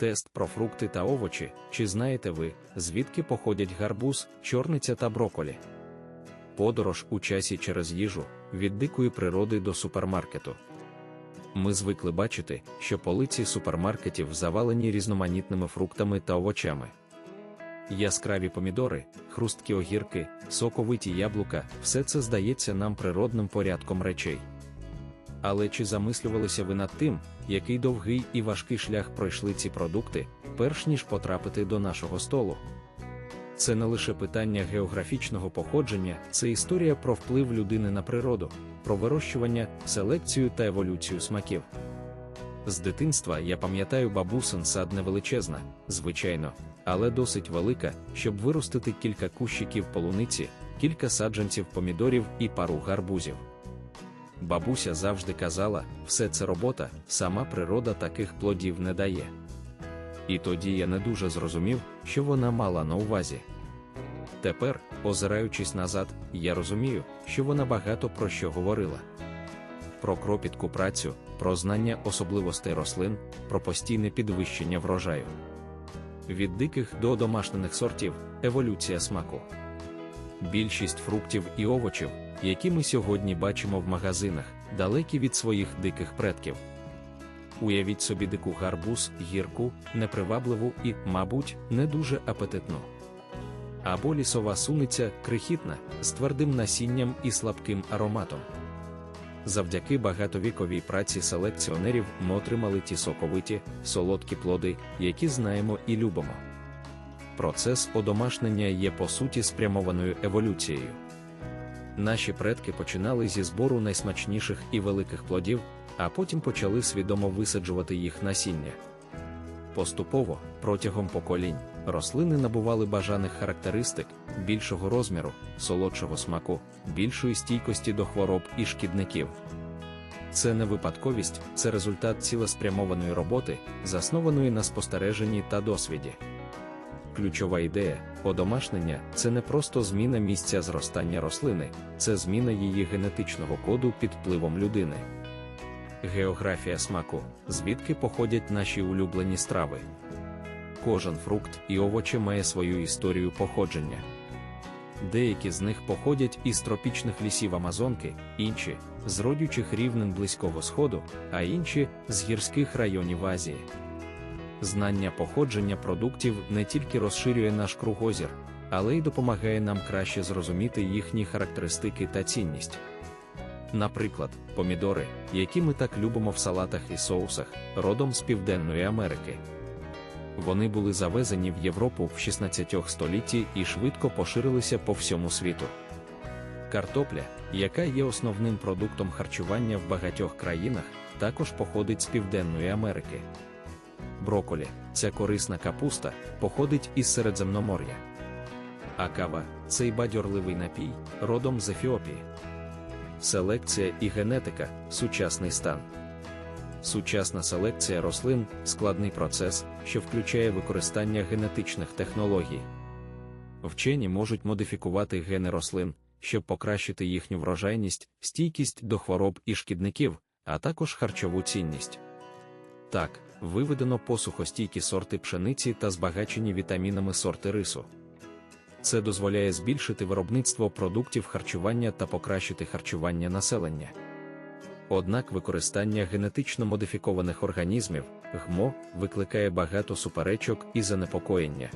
Тест про фрукти та овочі. Чи знаєте ви, звідки походять гарбуз, чорниця та броколі? Подорож у часі через їжу від дикої природи до супермаркету. Ми звикли бачити, що полиці супермаркетів завалені різноманітними фруктами та овочами. Яскраві помідори, хрусткі огірки, соковиті яблука все це здається нам природним порядком речей. Але чи замислювалися ви над тим, який довгий і важкий шлях пройшли ці продукти, перш ніж потрапити до нашого столу? Це не лише питання географічного походження, це історія про вплив людини на природу, про вирощування, селекцію та еволюцію смаків. З дитинства я пам'ятаю бабусин сад невеличезна, звичайно, але досить велика, щоб виростити кілька кущиків полуниці, кілька саджанців помідорів і пару гарбузів. Бабуся завжди казала, все це робота, сама природа таких плодів не дає. І тоді я не дуже зрозумів, що вона мала на увазі. Тепер, озираючись назад, я розумію, що вона багато про що говорила. Про кропітку працю, про знання особливостей рослин, про постійне підвищення врожаю. Від диких до домашнених сортів еволюція смаку. Більшість фруктів і овочів, які ми сьогодні бачимо в магазинах, далекі від своїх диких предків. Уявіть собі дику гарбуз, гірку, непривабливу і, мабуть, не дуже апетитну. Або лісова суниця крихітна, з твердим насінням і слабким ароматом. Завдяки багатовіковій праці селекціонерів ми отримали ті соковиті, солодкі плоди, які знаємо і любимо. Процес одомашнення є по суті спрямованою еволюцією. Наші предки починали зі збору найсмачніших і великих плодів, а потім почали свідомо висаджувати їх насіння. Поступово, протягом поколінь, рослини набували бажаних характеристик, більшого розміру, солодшого смаку, більшої стійкості до хвороб і шкідників. Це не випадковість, це результат цілеспрямованої роботи, заснованої на спостереженні та досвіді. Ключова ідея одомашнення це не просто зміна місця зростання рослини, це зміна її генетичного коду під впливом людини. Географія смаку, звідки походять наші улюблені страви. Кожен фрукт і овоче має свою історію походження. Деякі з них походять із тропічних лісів Амазонки, інші з родючих рівнин Близького Сходу, а інші з гірських районів Азії. Знання походження продуктів не тільки розширює наш кругозір, але й допомагає нам краще зрозуміти їхні характеристики та цінність. Наприклад, помідори, які ми так любимо в салатах і соусах, родом з Південної Америки. Вони були завезені в Європу в 16 столітті і швидко поширилися по всьому світу. Картопля, яка є основним продуктом харчування в багатьох країнах, також походить з Південної Америки. Броколі, ця корисна капуста, походить із Середземномор'я. А кава цей бадьорливий напій, родом з Ефіопії. Селекція і генетика сучасний стан. Сучасна селекція рослин складний процес, що включає використання генетичних технологій. Вчені можуть модифікувати гени рослин, щоб покращити їхню врожайність, стійкість до хвороб і шкідників, а також харчову цінність. Так, виведено посухостійкі сорти пшениці та збагачені вітамінами сорти рису. Це дозволяє збільшити виробництво продуктів харчування та покращити харчування населення. Однак використання генетично модифікованих організмів ГМО викликає багато суперечок і занепокоєння.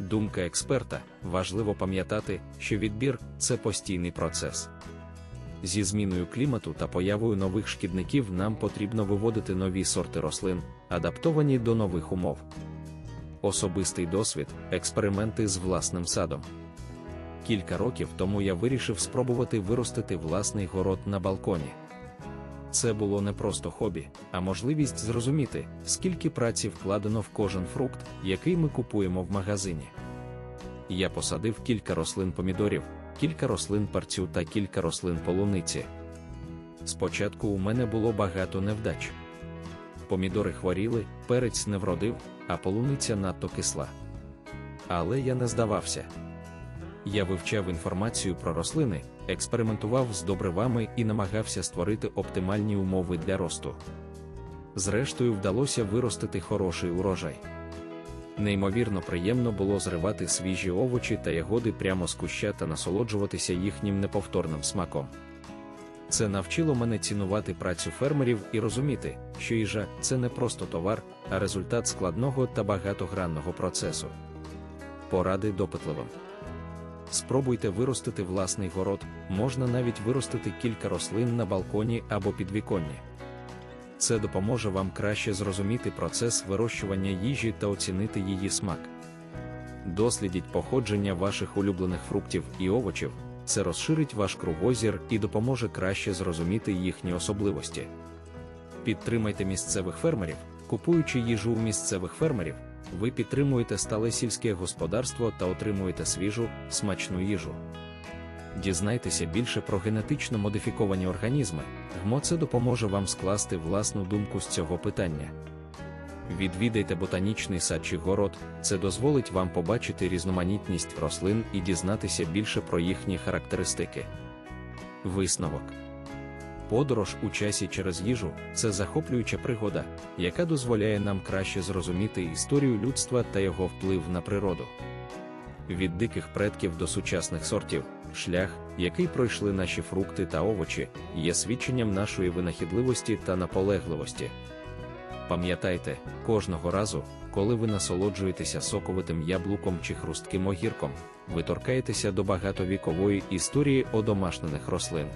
Думка експерта важливо пам'ятати, що відбір це постійний процес. Зі зміною клімату та появою нових шкідників нам потрібно виводити нові сорти рослин, адаптовані до нових умов. Особистий досвід, експерименти з власним садом. Кілька років тому я вирішив спробувати виростити власний город на балконі. Це було не просто хобі, а можливість зрозуміти, скільки праці вкладено в кожен фрукт, який ми купуємо в магазині. Я посадив кілька рослин помідорів, кілька рослин парцю та кілька рослин полуниці. Спочатку у мене було багато невдач. Помідори хворіли, перець не вродив, а полуниця надто кисла. Але я не здавався. Я вивчав інформацію про рослини, експериментував з добривами і намагався створити оптимальні умови для росту. зрештою вдалося виростити хороший урожай. Неймовірно приємно було зривати свіжі овочі та ягоди прямо з куща та насолоджуватися їхнім неповторним смаком. Це навчило мене цінувати працю фермерів і розуміти, що їжа це не просто товар, а результат складного та багатогранного процесу. Поради допитливим. Спробуйте виростити власний город, можна навіть виростити кілька рослин на балконі або підвіконні. Це допоможе вам краще зрозуміти процес вирощування їжі та оцінити її смак. Дослідіть походження ваших улюблених фруктів і овочів, це розширить ваш кругозір і допоможе краще зрозуміти їхні особливості. Підтримайте місцевих фермерів, купуючи їжу у місцевих фермерів, ви підтримуєте стале сільське господарство та отримуєте свіжу, смачну їжу. Дізнайтеся більше про генетично модифіковані організми, ГМО це допоможе вам скласти власну думку з цього питання. Відвідайте ботанічний сад чи город, це дозволить вам побачити різноманітність рослин і дізнатися більше про їхні характеристики. Висновок Подорож у часі через їжу це захоплююча пригода, яка дозволяє нам краще зрозуміти історію людства та його вплив на природу. Від диких предків до сучасних сортів, шлях, який пройшли наші фрукти та овочі, є свідченням нашої винахідливості та наполегливості. Пам'ятайте, кожного разу, коли ви насолоджуєтеся соковитим яблуком чи хрустким огірком, ви торкаєтеся до багатовікової історії одомашнених рослин.